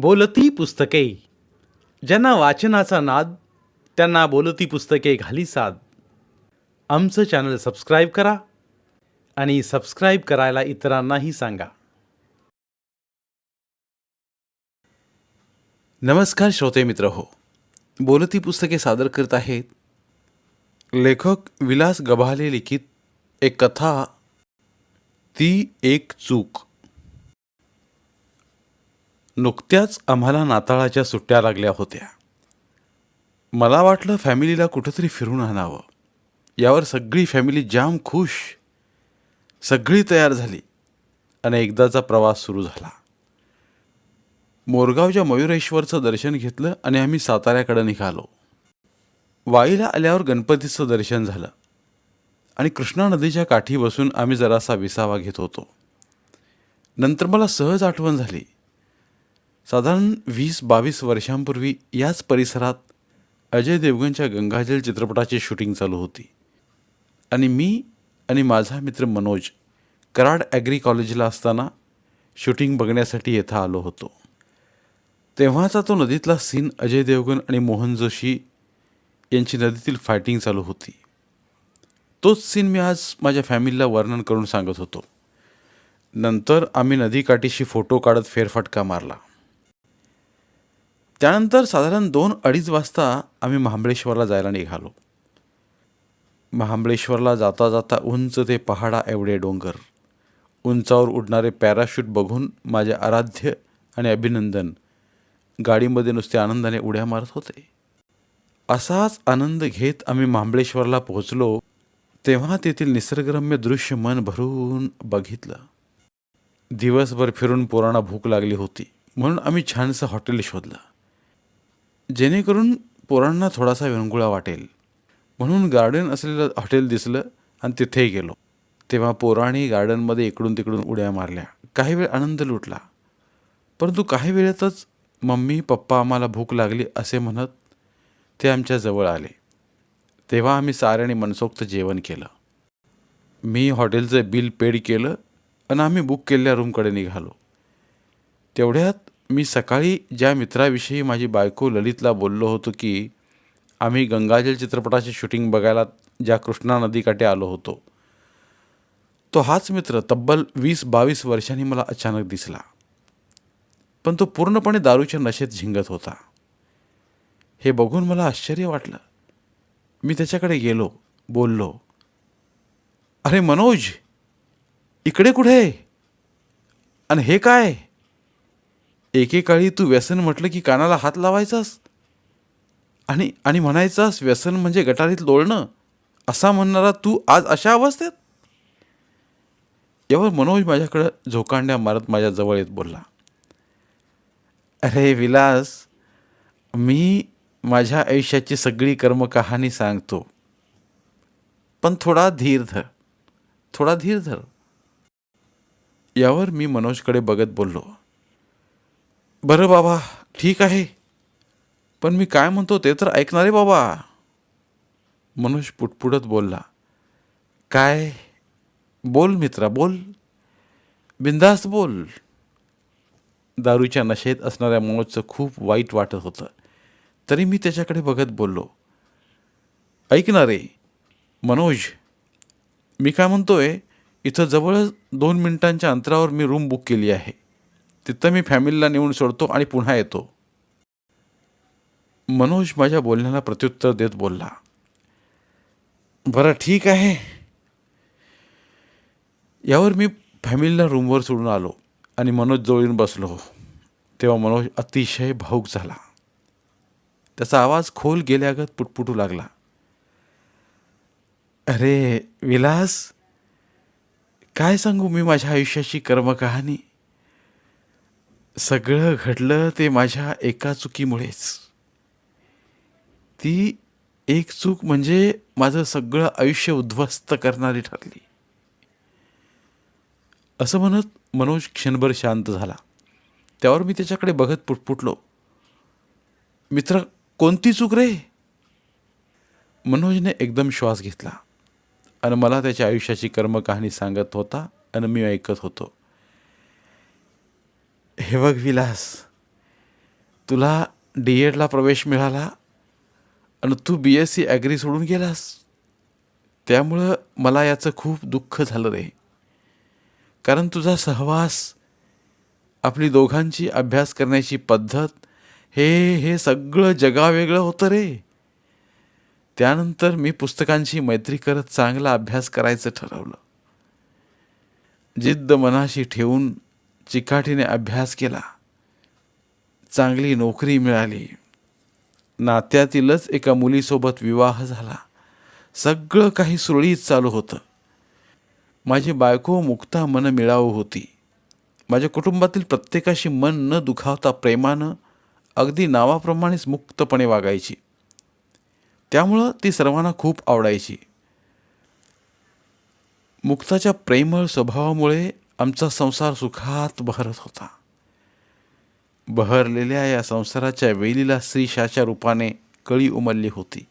बोलती पुस्तके. ज्यांना वाचनाचा नाद त्यांना बोलती पुस्तके घाली साद. आमचं चॅनल सबस्क्राईब करा आणि सबस्क्राईब करायला इतरांनाही सांगा. नमस्कार श्रोते मित्र हो. बोलती पुस्तके सादर करत आहेत लेखक विलास गभाले लिखित एक कथा ती एक चूक. नुकत्याच आम्हाला नाताळाच्या सुट्ट्या लागल्या होत्या. मला वाटलं फॅमिलीला कुठंतरी फिरून आणावं. यावर सगळी फॅमिली जाम खुश. सगळी तयार झाली आणि एकदाचा प्रवास सुरू झाला. मोरगावच्या मयुरेश्वरचं दर्शन घेतलं आणि आम्ही साताऱ्याकडे निघालो. वाईला आल्यावर गणपतीचं दर्शन झालं. आणि कृष्णा नदीच्या काठी बसून आम्ही जरासा विसावा घेत होतो. नंतर मला सहज आठवण झाली. साधारण वीस बावीस वर्षांपूर्वी याच परिसरात अजय देवगनच्या गंगाजल चित्रपटाची शूटिंग चालू होती. आणि मी आणि माझा मित्र मनोज कराड ॲग्री कॉलेजला असताना शूटिंग बघण्यासाठी येथे आलो होतो. तेव्हाचा तो नदीतला सीन अजय देवगण आणि मोहन जोशी यांची नदीतील फायटिंग चालू होती. तोच सीन मी आज माझ्या फॅमिलीला वर्णन करून सांगत होतो. नंतर आम्ही नदीकाठीशी फोटो काढत फेरफटका मारला. त्यानंतर साधारण दोन अडीच वाजता आम्ही महाबळेश्वरला जायला निघालो. महाबळेश्वरला जाता जाता उंच ते पहाडा एवढे डोंगर. उंचावर उडणारे पॅराशूट बघून माझे आराध्य आणि अभिनंदन. गाडीमध्ये नुसते आनंदाने उड्या मारत होते. असाच आनंद घेत आम्ही महाबळेश्वरला पोहोचलो तेव्हा तेथील निसर्गरम्य दृश्य मन भरून बघितलं. दिवसभर फिरून पोरांना भूक लागली होती म्हणून आम्ही छानसं हॉटेल शोधलं. जेणेकरून पोरांना थोडासा विरंगुळा वाटेल. म्हणून गार्डन असलेलं हॉटेल दिसलं आणि तिथेही गेलो. तेव्हा पोरांनी गार्डनमध्ये इकडून तिकडून उड्या मारल्या. काही वेळ आनंद लुटला. परंतु काही वेळातच मम्मी पप्पा आम्हाला भूक लागली असे म्हणत ते आमच्या जवळ आले. तेव्हा आम्ही साऱ्याने मनसोक्त जेवण केलं. मी हॉटेलचं बिल पेड केलं आणि आम्ही बुक केलेल्या रूमकडे निघालो. तेवढ्यात मी सकाळी ज्या मित्राविषयी माझी बायको ललितला बोललो होतो की आम्ही गंगाजल चित्रपटाची शूटिंग बघायला ज्या कृष्णा नदीकाठी आलो होतो. तो हाच मित्र तब्बल वीस बावीस वर्षांनी मला अचानक दिसला. पण तो पूर्णपणे दारूच्या नशेत झिंगत होता. हे बघून मला आश्चर्य वाटलं. मी त्याच्याकडे गेलो बोललो अरे मनोज इकडे कुठे? आणि हे काय? एकेकाळी तू व्यसन म्हटलं की कानाला हात लावायचास? आणि आणि म्हणायचास व्यसन म्हणजे गटारीत लोळणं. असा म्हणणारा तू आज अशा अवस्थेत? यावर मनोज माझ्याकडं झोकांड्या मारत माझ्या जवळ येत बोलला. अरे विलास मी माझ्या आयुष्याची सगळी कर्मकहाणी सांगतो. पण थोडा धीर धर. थोडा धीर धर. यावर मी मनोजकडे बघत बोललो. बरं बाबा ठीक आहे. पण मी काय म्हणतो ते तर ऐकणार आहे बाबा. मनोज पुटपुटत बोलला काय? बोल मित्रा बोल. बिंदास बोल. दारूच्या नशेत असणाऱ्या मनोजचं खूप वाईट वाटत होतं. तरी मी त्याच्याकडे बघत बोललो ऐक ना रे मनोज मी काय म्हणतोय इथं जवळच दोन मिनिटांच्या अंतरावर मी रूम बुक केली आहे. तिथं मी फॅमिलीला नेऊन सोडतो आणि पुन्हा येतो. मनोज माझ्या बोलण्याला प्रत्युत्तर देत बोलला बरं ठीक आहे. यावर मी फॅमिलीला रूमवर सोडून आलो आणि मनोज जवळ येऊन बसलो. तेव्हा मनोज अतिशय भाऊक झाला. त्याचा आवाज खोल गेल्यागत पुटपुटू लागला. अरे विलास काय सांगू मी माझ्या आयुष्याची कर्मकहाणी? सगळं घडलं ते माझ्या एका चुकीमुळेच. ती एक चूक म्हणजे माझं सगळं आयुष्य उद्ध्वस्त करणारी ठरली. असं म्हणत मनोज क्षणभर शांत झाला. त्यावर मी त्याच्याकडे बघत पुटपुटलो मित्र कोणती चूक रे? मनोजने एकदम श्वास घेतला. आणि मला त्याच्या आयुष्याची कर्मकहाणी सांगत होता आणि मी ऐकत होतो. हे बघ विलास तुला डी एडला प्रवेश मिळाला आणि तू बी एस सी ॲग्री सोडून गेलास. त्यामुळं मला याचं खूप दुःख झालं रे. कारण तुझा सहवास आपली दोघांची अभ्यास करण्याची पद्धत हे हे सगळं जगावेगळं होतं रे. त्यानंतर मी पुस्तकांची मैत्री करत चांगला अभ्यास करायचं ठरवलं. जिद्द मनाशी ठेवून चिकाटीने अभ्यास केला. चांगली नोकरी मिळाली. नात्यातीलच एका मुलीसोबत विवाह झाला. सगळं काही सुरळीत चालू होतं. माझी बायको मुक्ता मन मिळावू होती. माझ्या कुटुंबातील प्रत्येकाशी मन न दुखावता प्रेमानं अगदी नावाप्रमाणेच मुक्तपणे वागायची. त्यामुळं ती सर्वांना खूप आवडायची. मुक्ताच्या प्रेमळ स्वभावामुळे आमचा संसार सुखात बहरत होता. बहरलेल्या या संसाराच्या वेलीला श्रीशाच्या रूपाने कळी उमलली होती.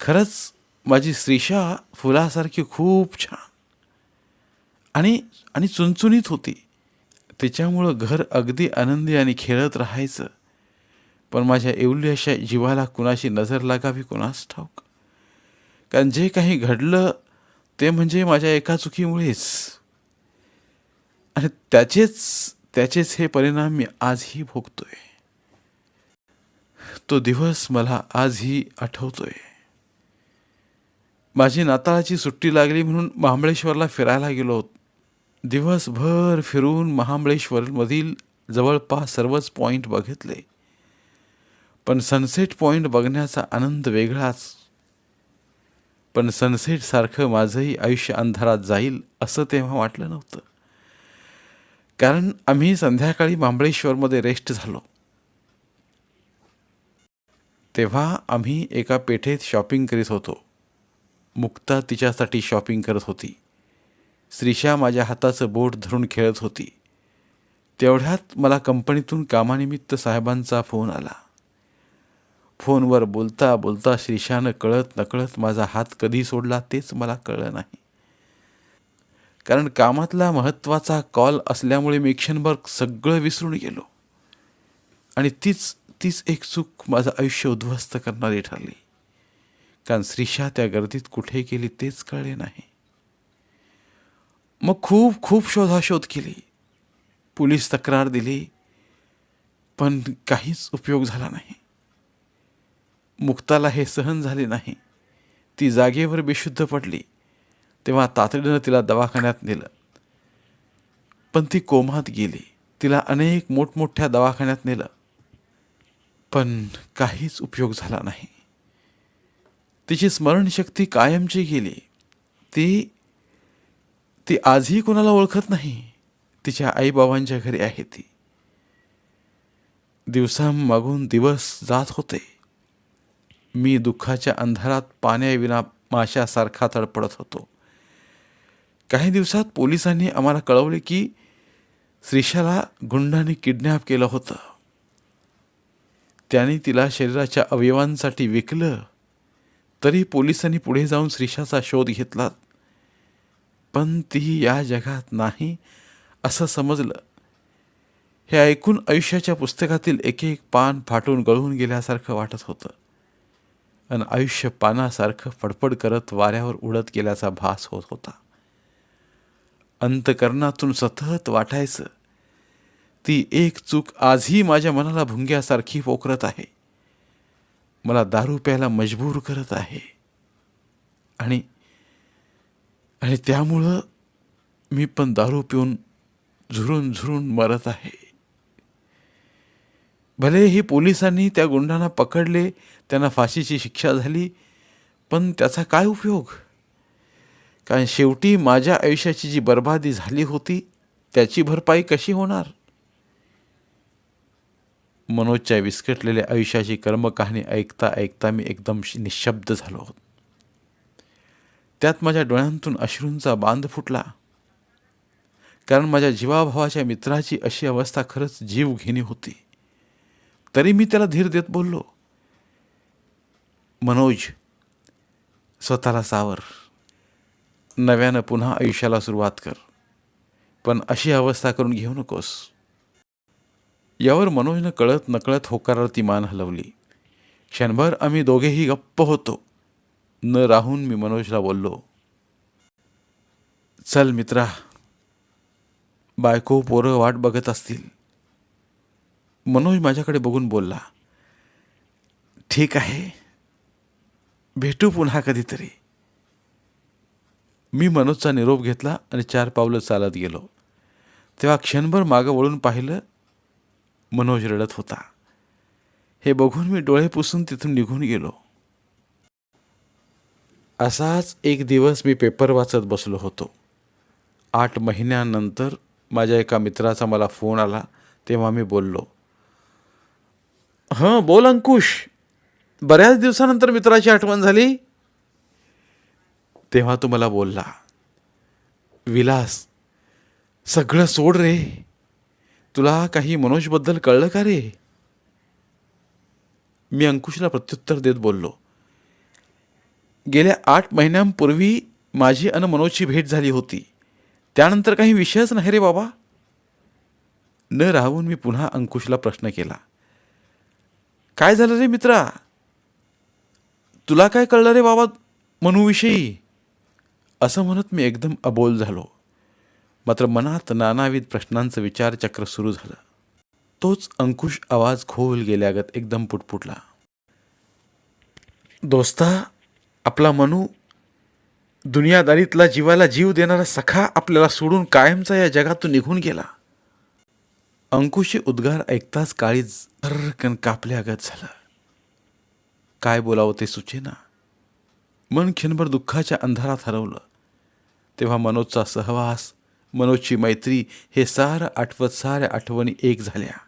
खरंच माझी श्रीशा फुलासारखी खूप छान आणि आणि चुणचुणीत होती. तिच्यामुळं घर अगदी आनंदी आणि खेळत राहायचं. पण माझ्या एवढी अशा जीवाला कुणाशी नजर लागावी कुणास ठाऊक? कारण जे काही घडलं ते म्हणजे माझ्या एका चुकीमुळेच. आणि त्याचेच त्याचेच हे परिणाम मी आजही भोगतोय. तो दिवस मला आजही आठवतोय. माझी नाताळाची सुट्टी लागली म्हणून महाबळेश्वरला फिरायला गेलो. दिवसभर फिरून महाबळेश्वरमधील जवळपास सर्वच पॉईंट बघितले. पण सनसेट पॉईंट बघण्याचा आनंद वेगळाच. पण सनसेटसारखं माझंही आयुष्य अंधारात जाईल असं तेव्हा वाटलं नव्हतं. कारण आम्ही संध्याकाळी महाबळेश्वरमध्ये रेस्ट झालो. तेव्हा आम्ही एका पेठेत शॉपिंग करीत होतो. मुक्ता तिच्यासाठी शॉपिंग करत होती. श्रीशा माझ्या हाताचं बोट धरून खेळत होती. तेवढ्यात मला कंपनीतून कामानिमित्त साहेबांचा फोन आला. फोनवर बोलता बोलता श्रीशानं कळत नकळत माझा हात कधी सोडला तेच मला कळलं नाही. कारण कामातला महत्त्वाचा कॉल असल्यामुळे मी क्षणभर सगळं विसरून गेलो. आणि तीच तीच एक चूक माझं आयुष्य उद्ध्वस्त करणारी ठरली. कारण श्रीशा त्या गर्दीत कुठे गेली तेच कळले नाही. मग खूप खूप शोधाशोध केली. पोलीस तक्रार दिली पण काहीच उपयोग झाला नाही. मुक्ताला हे सहन झाले नाही. ती जागेवर बेशुद्ध पडली. तेव्हा तातडीनं तिला दवाखान्यात नेलं. पण ती कोमात गेली. तिला अनेक मोठमोठ्या दवाखान्यात नेलं. पण काहीच उपयोग झाला नाही. तिची स्मरणशक्ती कायमची गेली. ती ती आजही कोणाला ओळखत नाही. तिच्या आईबाबांच्या घरी आहे ती. दिवसांमागून दिवस जात होते. मी दुःखाच्या अंधारात पाण्याविना माशासारखा तडपडत होतो. काही दिवसात पोलिसांनी आम्हाला कळवले की श्रीशाला गुंडाने किडनॅप केलं होतं. त्याने तिला शरीराच्या अवयवांसाठी विकलं तरी पोलिसांनी पुढे जाऊन श्रीशाचा शोध घेतला. पण ती या जगात नाही असं समजलं. हे ऐकून आयुष्याच्या पुस्तकातील एक एक पान फाटून गळून गेल्यासारखं वाटत होतं. आणि आयुष्य पानासारखं फडफड करत वाऱ्यावर उडत गेल्याचा भास होत होता. अंतकरणातून सतत वाटायचं. ती एक चूक आजही माझ्या मनाला भुंग्यासारखी पोखरत आहे. मला दारू प्यायला मजबूर करत आहे. आणि आणि त्यामुळं मी पण दारू पिऊन झुरून झुरून मरत आहे. भले ही पोलिसांनी त्या गुंडांना पकडले त्यांना फाशीची शिक्षा झाली पण त्याचा काय उपयोग? कारण शेवटी माझ्या आयुष्याची जी बर्बादी झाली होती त्याची भरपाई कशी होणार? मनोजच्या विस्कटलेल्या आयुष्याची कर्मकहाणी ऐकता ऐकता मी एकदम निशब्द झालो होत. त्यात माझ्या डोळ्यांतून अश्रूंचा बांध फुटला. कारण माझ्या जीवाभावाच्या मित्राची अशी अवस्था खरंच जीव घेणी होती. तरी मी त्याला धीर देत बोललो मनोज स्वतःला सावर. नव्यानं पुन्हा आयुष्याला सुरुवात कर. पण अशी अवस्था करून घेऊ नकोस. यावर मनोजनं कळत नकळत होकारावर ती मान हलवली. क्षणभर आम्ही दोघेही गप्प होतो. न राहून मी मनोजला बोललो चल मित्रा बायको पोरं वाट बघत असतील. मनोज माझ्याकडे बघून बोलला ठीक आहे भेटू पुन्हा कधीतरी. मी मनोजचा निरोप घेतला आणि चार पावलं चालत गेलो. तेव्हा क्षणभर मागं वळून पाहिलं मनोज रडत होता. हे बघून मी डोळे पुसून तिथून निघून गेलो. असाच एक दिवस मी पेपर वाचत बसलो होतो. आठ महिन्यानंतर माझ्या एका मित्राचा मला फोन आला तेव्हा मी बोललो हां बोल अंकुश. बऱ्याच दिवसानंतर मित्राची आठवण झाली. तेव्हा तो मला बोलला विलास सगळं सोड रे. तुला काही मनोजबद्दल कळलं का रे? मी अंकुशला प्रत्युत्तर देत बोललो गेल्या आठ महिन्यांपूर्वी माझी अन मनोजची भेट झाली होती. त्यानंतर काही विषयच नाही रे बाबा. न राहून मी पुन्हा अंकुशला प्रश्न केला काय झालं रे मित्रा? तुला काय कळलं रे बाबा मनूविषयी? असं म्हणत मी एकदम अबोल झालो. मात्र मनात नानाविध प्रश्नांचं विचारचक्र सुरू झालं. तोच अंकुश आवाज खोल गेल्यागत एकदम पुटपुटला. दोस्ता आपला मनू दुनियादारीतला जीवाला जीव देणारा सखा आपल्याला सोडून कायमचा या जगातून निघून गेला. अंकुशचे उद्गार ऐकताच काळी झरकन कापल्यागत झालं. काय बोलावं ते सुचेना. मन खिनभर दुःखाच्या अंधारात हरवलं. तेव्हा मनोजचा सहवास मनोजची मैत्री हे सारं आठवत साऱ्या आठवणी एक झाल्या.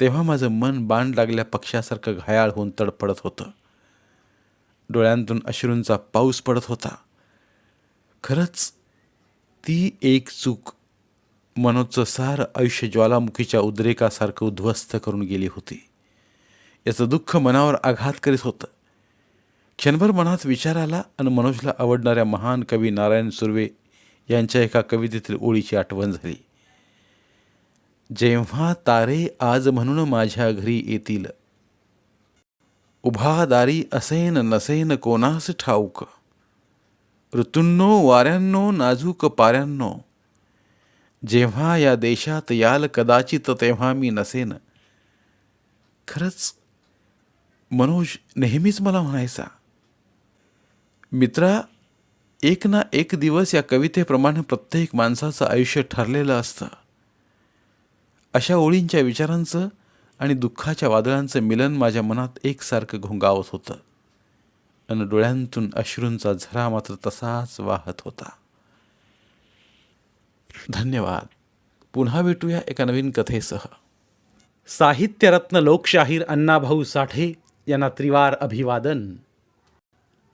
तेव्हा माझं मन बाण लागल्या पक्षासारखं घायाळ होऊन तडफडत होतं. डोळ्यांतून अश्रूंचा पाऊस पडत होता. खरंच ती एक चूक मनोजचं सारं आयुष्य ज्वालामुखीच्या उद्रेकासारखं उद्ध्वस्त करून गेली होती. याचं दुःख मनावर आघात करीत होतं. क्षणभर मनात विचार आला आणि मनोजला आवडणाऱ्या महान कवी नारायण सुर्वे यांच्या एका कवितेतील ओळीची आठवण झाली. जेव्हा तारे आज म्हणून माझ्या घरी येतील. उभा दारी असेन नसेन कोणास ठाऊक. ऋतूंनो वाऱ्यांनो नाजूक पाऱ्यांनो. जेव्हा या देशात याल कदाचित तेव्हा मी नसेन. खरंच मनोज नेहमीच मला म्हणायचा मित्रा एक ना एक दिवस या कवितेप्रमाणे प्रत्येक माणसाचं आयुष्य ठरलेलं असतं. अशा ओळींच्या विचारांचं आणि दुःखाच्या वादळांचं मिलन माझ्या मनात एकसारखं घोंगावत होतं. आणि डोळ्यांतून अश्रूंचा झरा मात्र तसाच वाहत होता. धन्यवाद. पुन्हा भेटूया एका नवीन कथेसह. साहित्यरत्न लोकशाहीर अण्णाभाऊ साठे यांना त्रिवार अभिवादन.